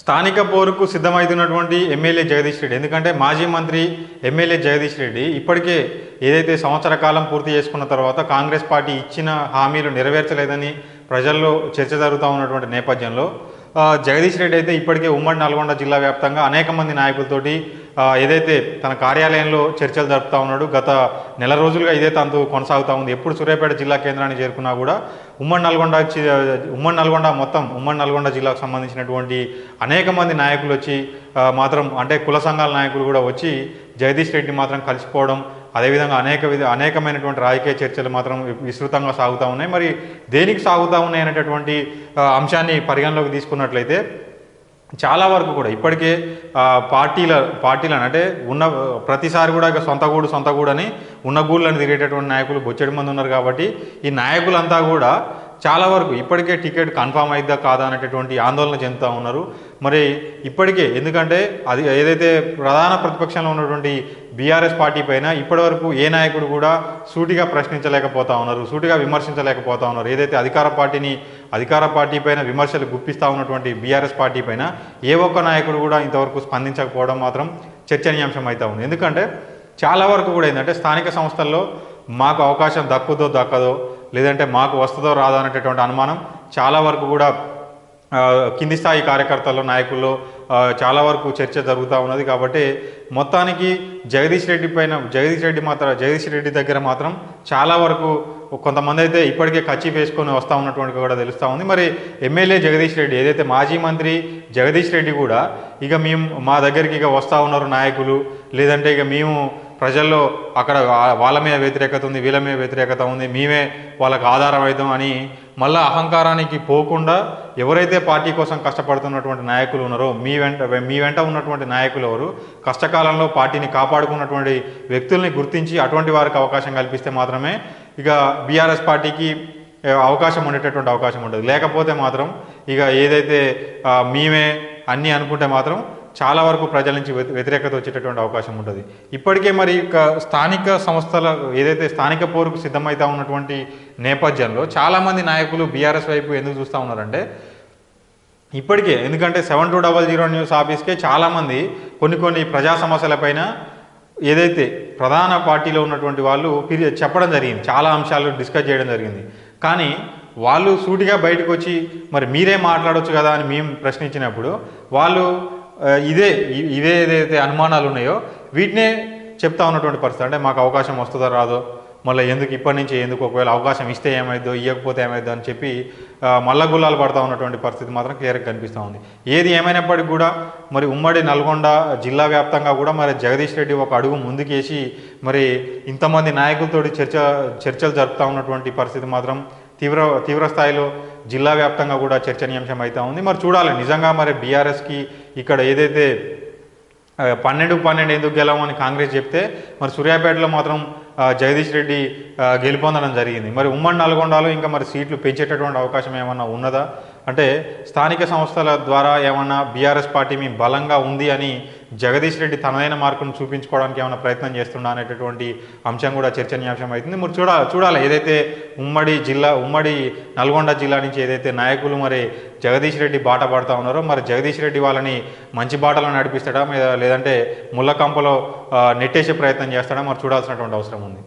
స్థానిక పోరుకు సిద్ధమవుతున్నటువంటి ఎమ్మెల్యే జగదీష్ రెడ్డి. ఎందుకంటే మాజీ మంత్రి ఎమ్మెల్యే జగదీష్ రెడ్డి ఇప్పటికే ఏదైతే సంవత్సర కాలం పూర్తి చేసుకున్న తర్వాత కాంగ్రెస్ పార్టీ ఇచ్చిన హామీలు నెరవేర్చలేదని ప్రజల్లో చర్చ జరుగుతూ ఉన్నటువంటి నేపథ్యంలో జగదీష్ రెడ్డి అయితే ఇప్పటికే ఉమ్మడి నల్గొండ జిల్లా వ్యాప్తంగా అనేక మంది నాయకులతోటి ఏదైతే తన కార్యాలయంలో చర్చలు జరుపుతూ ఉన్నాడు గత నెల రోజులుగా ఇదే తంతు కొనసాగుతూ ఉంది. ఎప్పుడు సూర్యాపేట జిల్లా కేంద్రాన్ని చేరుకున్నా కూడా ఉమ్మడి నల్గొండ ఉమ్మడి నల్గొండ మొత్తం ఉమ్మడి నల్గొండ జిల్లాకు సంబంధించినటువంటి అనేక మంది నాయకులు వచ్చి మాత్రం అంటే కుల సంఘాల నాయకులు కూడా వచ్చి జగదీష్ రెడ్డి మాత్రం కలిసిపోవడం అదేవిధంగా అనేక విధ అనేకమైనటువంటి రాజకీయ చర్చలు మాత్రం విస్తృతంగా సాగుతూ ఉన్నాయి. మరి దేనికి సాగుతూ ఉన్నాయి అనేటటువంటి అంశాన్ని పరిగణలోకి తీసుకున్నట్లయితే చాలా వరకు కూడా. ఇప్పటికే పార్టీల పార్టీలను అంటే ఉన్న ప్రతిసారి కూడా ఇక సొంత గూడు సొంత గూడని ఉన్న గూళ్ళని తిరిగేటటువంటి నాయకులు బొచ్చడి మంది ఉన్నారు కాబట్టి ఈ నాయకులంతా కూడా చాలా వరకు ఇప్పటికే టికెట్ కన్ఫామ్ అయిద్దా కాదా అనేటటువంటి ఆందోళన చెందుతూ ఉన్నారు. మరి ఇప్పటికే ఎందుకంటే అది ఏదైతే ప్రధాన ప్రతిపక్షంలో ఉన్నటువంటి బీఆర్ఎస్ పార్టీ పైన ఇప్పటివరకు ఏ నాయకుడు కూడా సూటిగా ప్రశ్నించలేకపోతా ఉన్నారు సూటిగా విమర్శించలేకపోతా ఉన్నారు. ఏదైతే అధికార పార్టీని అధికార పార్టీ పైన విమర్శలు గుప్పిస్తూ ఉన్నటువంటి బీఆర్ఎస్ పార్టీ పైన ఏ ఒక్క నాయకుడు కూడా ఇంతవరకు స్పందించకపోవడం మాత్రం చర్చనీయాంశం అవుతూ ఉంది. ఎందుకంటే చాలా వరకు కూడా ఏంటంటే స్థానిక సంస్థల్లో మాకు అవకాశం దక్కుదో దక్కదో లేదంటే మాకు వస్తుందో రాదో అనేటటువంటి అనుమానం చాలా వరకు కూడా కింది స్థాయి కార్యకర్తల్లో నాయకుల్లో చాలా వరకు చర్చ జరుగుతూ ఉన్నది కాబట్టి మొత్తానికి జగదీష్ రెడ్డి పైన జగదీష్ రెడ్డి మాత్రం జగదీష్ రెడ్డి దగ్గర మాత్రం చాలా వరకు కొంతమంది అయితే ఇప్పటికే కచ్చి వేసుకొని వస్తూ ఉన్నటువంటి కూడా తెలుస్తూ ఉంది. మరి ఎమ్మెల్యే జగదీష్ రెడ్డి ఏదైతే మాజీ మంత్రి జగదీష్ రెడ్డి కూడా ఇక మేము మా దగ్గరికి ఇక వస్తూ ఉన్నారు నాయకులు లేదంటే ఇక మేము ప్రజల్లో అక్కడ వాళ్ళ మీద వ్యతిరేకత ఉంది వీళ్ళ మీద వ్యతిరేకత ఉంది మేమే వాళ్ళకి ఆధారం అవుతాం అని మళ్ళీ అహంకారానికి పోకుండా ఎవరైతే పార్టీ కోసం కష్టపడుతున్నటువంటి నాయకులు ఉన్నారో మీ వెంట మీ వెంట ఉన్నటువంటి నాయకులు ఎవరు కష్టకాలంలో పార్టీని కాపాడుకున్నటువంటి వ్యక్తుల్ని గుర్తించి అటువంటి వారికి అవకాశం కల్పిస్తే మాత్రమే ఇక బీఆర్ఎస్ పార్టీకి అవకాశం ఉండేటటువంటి అవకాశం ఉండదు. లేకపోతే మాత్రం ఇక ఏదైతే మేమే అన్నీ అనుకుంటే మాత్రం చాలా వరకు ప్రజల నుంచి వ్యతిరేకత వచ్చేటటువంటి అవకాశం ఉంటుంది. ఇప్పటికే మరి స్థానిక సంస్థల ఏదైతే స్థానిక పోరుకు సిద్ధమవుతా ఉన్నటువంటి నేపథ్యంలో చాలామంది నాయకులు బీఆర్ఎస్ వైపు ఎందుకు చూస్తూ ఉన్నారంటే ఇప్పటికే ఎందుకంటే seven two double zero news ఆఫీస్కే చాలామంది కొన్ని కొన్ని ప్రజా సమస్యలపైన ఏదైతే ప్రధాన పార్టీలో ఉన్నటువంటి వాళ్ళు చెప్పడం జరిగింది. చాలా అంశాలు డిస్కస్ చేయడం జరిగింది. కానీ వాళ్ళు సూటిగా బయటకు వచ్చి మరి మీరే మాట్లాడవచ్చు కదా అని మేము ప్రశ్నించినప్పుడు వాళ్ళు ఇదే ఇవే ఏదైతే అనుమానాలు ఉన్నాయో వీటినే చెప్తా ఉన్నటువంటి పరిస్థితి. అంటే మాకు అవకాశం వస్తుందో రాదో? మళ్ళీ ఎందుకు ఇప్పటి నుంచి ఎందుకు ఒకవేళ అవకాశం ఇస్తే ఏమైద్దో ఇవ్వకపోతే ఏమైద్దో అని చెప్పి మల్ల గుల్లాలు పడతా ఉన్నటువంటి పరిస్థితి మాత్రం క్లియర్గా కనిపిస్తూ ఉంది. ఏది ఏమైనప్పటికీ కూడా మరి ఉమ్మడి నల్గొండ జిల్లా వ్యాప్తంగా కూడా మరి జగదీష్ రెడ్డి ఒక అడుగు ముందుకేసి మరి ఇంతమంది నాయకులతోటి చర్చ చర్చలు జరుపుతూ ఉన్నటువంటి పరిస్థితి మాత్రం తీవ్ర తీవ్ర స్థాయిలో జిల్లా వ్యాప్తంగా కూడా చర్చనీయాంశం అవుతా ఉంది. మరి చూడాలి నిజంగా మరి బీఆర్ఎస్కి ఇక్కడ ఏదైతే పన్నెండు పన్నెండు ఎందుకు గెలవమని కాంగ్రెస్ చెప్తే మరి సూర్యాపేటలో మాత్రం జగదీష్ రెడ్డి గెలుపొందడం జరిగింది. మరి ఉమ్మడి నల్గొండలో ఇంకా మరి సీట్లు పెంచేటటువంటి అవకాశం ఏమన్నా ఉన్నదా? అంటే స్థానిక సంస్థల ద్వారా ఏమన్నా బీఆర్ఎస్ పార్టీ మీ బలంగా ఉంది అని జగదీష్ రెడ్డి తనదైన మార్కును చూపించుకోవడానికి ఏమైనా ప్రయత్నం చేస్తుండా అనేటటువంటి అంశం కూడా చర్చనీయాంశం అవుతుంది. మరి చూడ చూడాలి. ఏదైతే ఉమ్మడి జిల్లా ఉమ్మడి నల్గొండ జిల్లా నుంచి ఏదైతే నాయకులు మరి జగదీష్ రెడ్డి బాట పడతా ఉన్నారో మరి జగదీష్ రెడ్డి వాళ్ళని మంచి బాటలో నడిపిస్తాడా లేదా లేదంటే ముళ్ళకంపలో నెట్టేసే ప్రయత్నం చేస్తాడా మరి చూడాల్సినటువంటి అవసరం ఉంది.